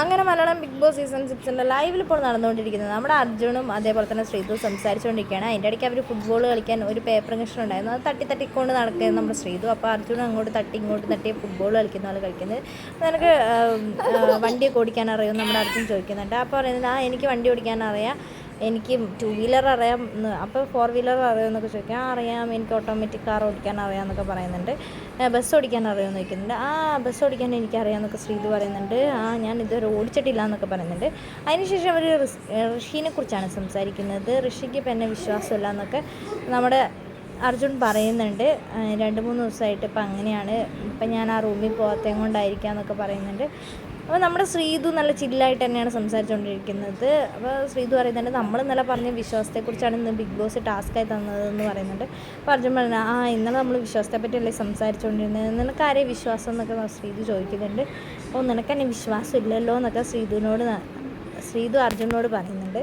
അങ്ങനെ Malayalam big Boss season സിക്സിന്റെ ലൈവിൽ ഇപ്പോൾ നടന്നുകൊണ്ടിരിക്കുന്നത്. നമ്മുടെ അർജുനും അതേപോലെ തന്നെ ശ്രീതു സംസാരിച്ചുകൊണ്ടിരിക്കുകയാണ്. അതിന്റെ ഇടയ്ക്ക് അവർ ഫുട്ബോൾ കളിക്കാൻ ഒരു പേപ്പർ കഷ്ണം ഉണ്ടായിരുന്നു. അത് തട്ടി തട്ടിക്കൊണ്ട് നടക്കുന്നത് നമ്മുടെ ശ്രീതു. അപ്പോൾ അർജുനും അങ്ങോട്ട് തട്ടി ഇങ്ങോട്ട് തട്ടി ഫുട്ബോൾ കളിക്കുന്ന ആൾ കളിക്കുന്നത്. നിനക്ക് വണ്ടി വണ്ടിയൊക്കെ ഓടിക്കാൻ അറിയുമെന്ന് നമ്മുടെ അർജുൻ ചോദിക്കുന്നുണ്ട്. അപ്പോൾ പറയുന്നത് ആ എനിക്ക് വണ്ടി ഓടിക്കാൻ അറിയാം. എനിക്ക് ടു വീലർ അറിയാം അപ്പോൾ ഫോർ വീലർ അറിയാമെന്നൊക്കെ ചോദിക്കാം. ആ അറിയാം. എനിക്ക് ഓട്ടോമാറ്റിക് കാർ ഓടിക്കാൻ അറിയാമെന്നൊക്കെ പറയുന്നുണ്ട്. ബസ് ഓടിക്കാൻ അറിയാമെന്ന് ചോദിക്കുന്നുണ്ട്. ആ ബസ് ഓടിക്കാൻ എനിക്കറിയാമെന്നൊക്കെ ശ്രീതു പറയുന്നുണ്ട്. ആ ഞാൻ ഇതുവരെ ഓടിച്ചിട്ടില്ല എന്നൊക്കെ പറയുന്നുണ്ട് അതിനുശേഷം അവർ ഋഷിനെ കുറിച്ചാണ് സംസാരിക്കുന്നത്. ഋഷിക്ക് ഇപ്പം എന്നെ വിശ്വാസമില്ല എന്നൊക്കെ നമ്മുടെ അർജുൻ പറയുന്നുണ്ട് രണ്ട് മൂന്ന് ദിവസമായിട്ട് ഇപ്പം അങ്ങനെയാണ് ഇപ്പം ഞാൻ ആ റൂമിൽ പോകാത്തേം കൊണ്ടായിരിക്കാം എന്നൊക്കെ പറയുന്നുണ്ട്. അപ്പോൾ നമ്മുടെ ശ്രീതു നല്ല ചില്ലായിട്ട് തന്നെയാണ് സംസാരിച്ചുകൊണ്ടിരിക്കുന്നത്. അപ്പോൾ ശ്രീതു പറയുന്നുണ്ട് നമ്മൾ ഇന്നലെ പറഞ്ഞ വിശ്വാസത്തെക്കുറിച്ചാണ് ഇന്ന് ബിഗ് ബോസ് ടാസ്ക്കായി തന്നതെന്ന് പറയുന്നുണ്ട്. അപ്പോൾ അർജുൻ പറഞ്ഞു ആ ഇന്നലെ നമ്മൾ വിശ്വാസത്തെ പറ്റിയല്ലേ സംസാരിച്ചുകൊണ്ടിരുന്നത്? നിനക്ക് ആരെയും വിശ്വാസം എന്നൊക്കെ ശ്രീതു ചോദിക്കുന്നുണ്ട്. അപ്പോൾ നിനക്ക് എന്നെ വിശ്വാസം ഇല്ലല്ലോ എന്നൊക്കെ ശ്രീതുവിനോട് ശ്രീതു അർജുനോട് പറയുന്നുണ്ട്.